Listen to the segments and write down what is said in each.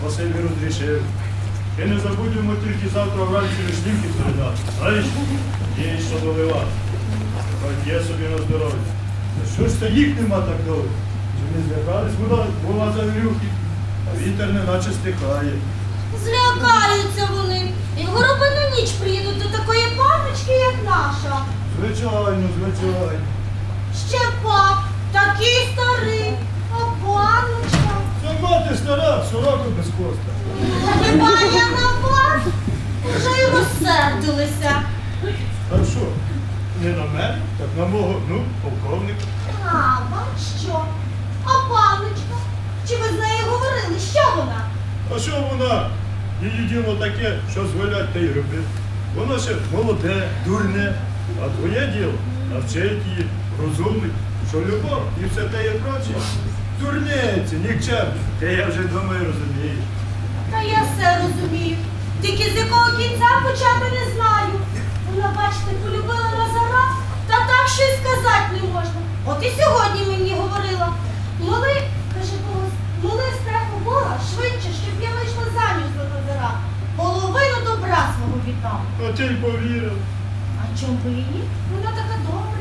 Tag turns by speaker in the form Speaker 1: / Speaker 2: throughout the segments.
Speaker 1: спасибі розрішив. І не забудемо тільки завтра вранці лішлівки передати. Знаєш, є що доливати. Хоч є собі на здоров'я. Та що ж це їх нема так довго? Чи не злякались? Була, була завірюхи, а вітер неначе стихає.
Speaker 2: Злякаються вони. І в горобину ніч приїдуть до такої паночки, як наша.
Speaker 1: Звичайно, звичайно.
Speaker 2: Ще пап, такий старий.
Speaker 1: Мати стара, сорока без коста.
Speaker 2: Хіба я на вас? Вже й розсердилися.
Speaker 1: А що? Не на мене, так на мого, ну, полковника.
Speaker 2: А, бач що? А паночка? Чи ви з нею говорили? Що вона?
Speaker 1: А що вона? Її діло таке, що зволять та й робить. Воно ще молоде, дурне, а твоє діло навчить її, розумить, що любов і все те є проче. Дурниці, нікчемні. Те я вже думаю, розумію.
Speaker 2: Та я все розумію. Тільки з якого кінця почати не знаю. Вона, бачите, полюбила Назара, та так що й сказати не можна. От і сьогодні мені говорила. Моли, каже голос, моли страху Бога швидше, щоб я вийшла заміж за Назара. Половину добра свого віддам.
Speaker 1: А ти й повірив.
Speaker 2: А чому ні? Вона така добренька.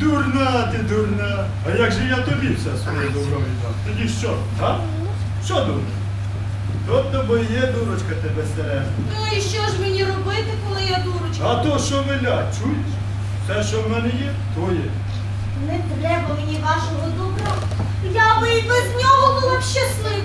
Speaker 1: Дурна ти, дурна. А як же я тобі все своє добро віддам? Тоді що? А? Що думаєш? Тобто бо є дурочка тебе стережна.
Speaker 2: Ну і що ж мені робити, коли я дурочка?
Speaker 1: А то, що велять, чуєш? Все, що в мене є, твоє.
Speaker 2: Не треба мені вашого добра. Я би і без нього була б щасливою,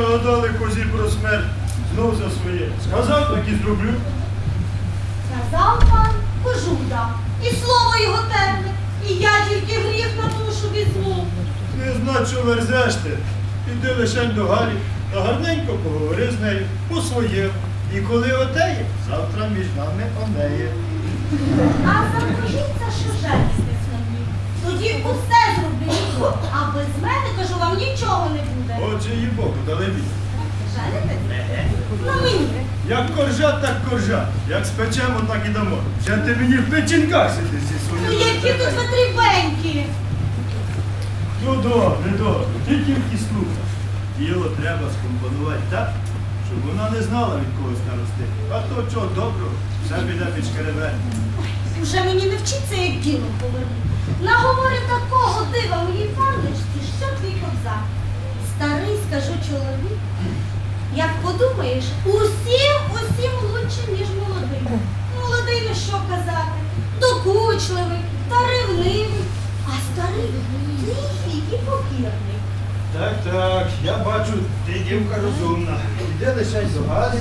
Speaker 1: нагадали козі про смерть. Знов за своє. Сказав, так і зроблю.
Speaker 2: Сказав пан, кожу дам. І слово його темне, і я тільки гріх на душу візьму.
Speaker 1: Не знать, що верзеш ти. Іди лишень до Галі та гарненько поговори з нею по своєму. І коли отеє, завтра між нами онеє.
Speaker 2: А закажіться, що на мені. Тоді усе
Speaker 1: Від.
Speaker 2: Женитесь? На мені.
Speaker 1: Як коржат, так коржат. Як спечемо, так і дамо. Ще ти мені в печінках сидиш зі
Speaker 2: Ну які тут ви трібенькі.
Speaker 1: Ну добре, добре. Ти тільки слухай. Діло треба скомпонувати так, щоб вона не знала від когось нарости. А то чого доброго, все піде під.
Speaker 2: Вже мені не вчиться, як ділом повернути. Наговорю такого дива моїй панночці, що твій кобзар. Старий, скажу чоловік. Як подумаєш, усім, усім лучше, ніж молодий. Молодий не що казати, докучливий та ревнивий, а старий тихий і покірний.
Speaker 1: Так, так, я бачу, ти дівка розумна. Іди лише до Галі,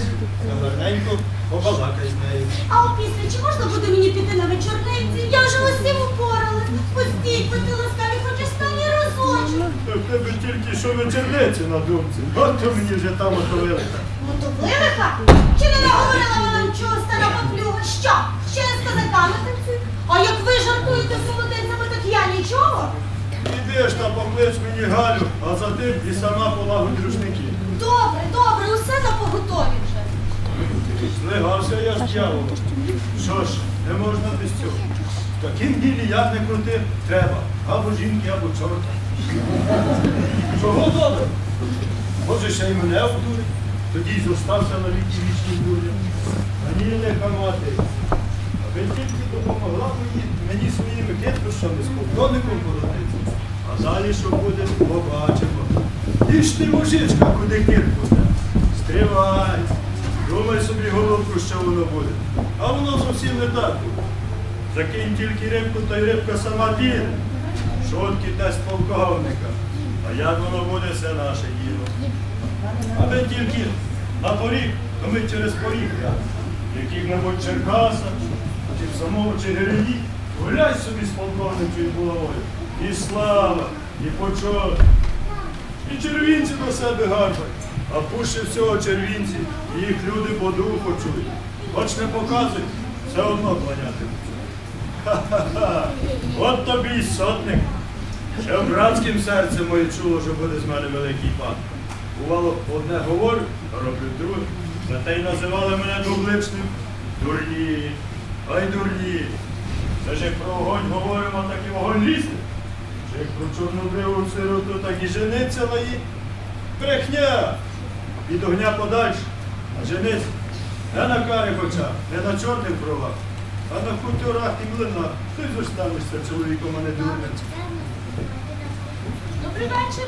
Speaker 1: гарненько побалакай з нею.
Speaker 2: А опісля чи можна буде мені піти на вечорниці? Я вже усім упоралась. Пустіть, будьте ласкаві, хоч останній разочок.
Speaker 1: Та в тебе тільки що вечерниці на думці. От то мені вже там отовили.
Speaker 2: Мотовливика? Чи не наговорила вона нічого стара поплюга? Що? Ще з козаками танцюють? А як ви жартуєте з молодицями, так я нічого?
Speaker 1: Іди ж та поклич мені Галю, а за тим і сама полагодь рушники.
Speaker 2: Добре, добре, усе на поготові вже.
Speaker 1: Злигався я з дьяволом. Що ж, не можна без цього. В такім ділі як не крути, треба. Або жінки, або чорта. Чого добре? Може, ще й мене обдурить, тоді й зостався на віки вічні дурі. А ні, не хамати. Аби тільки допомогла мені, мені своїми хитрощами з полковником породитися. А далі що буде, побачимо. І ж ти, мужичка, куди кирку. Стривай. Думай собі головку, що воно буде. А воно зовсім не так. Закинь тільки рибку, та й рибка сама піде. Шотки дасть полковника. А як воно буде, це наше діло. Аби тільки на поріг, то ми через поріг. Яких-небудь Черкаса, чи в самому Чигирині, гуляй собі з полковничою булавою. І слава, і почор. І червінці до себе гарбать, а пуще всього червінці, і їх люди по духу чують. Хоч не показують, все одно кланятимуть. Ха-ха-ха, от тобі сотник. Ще в братськім серці моє чуло, що буде з мене великий пан. Бувало, одне говорю, а роблю друге. Зате й називали мене двобличним. Дурні. Ай дурні. Це ж як про огонь говоримо, так і вогонь лізти. Чи як про чорнобриву сироту, так і жениться на. Брехня! Від огня подальше. А жениться не на карих очах, не на чорних бровах, а на хуторах і млинах. Ти зостанешся чоловіком, а не дурним.
Speaker 2: Добрий вечір.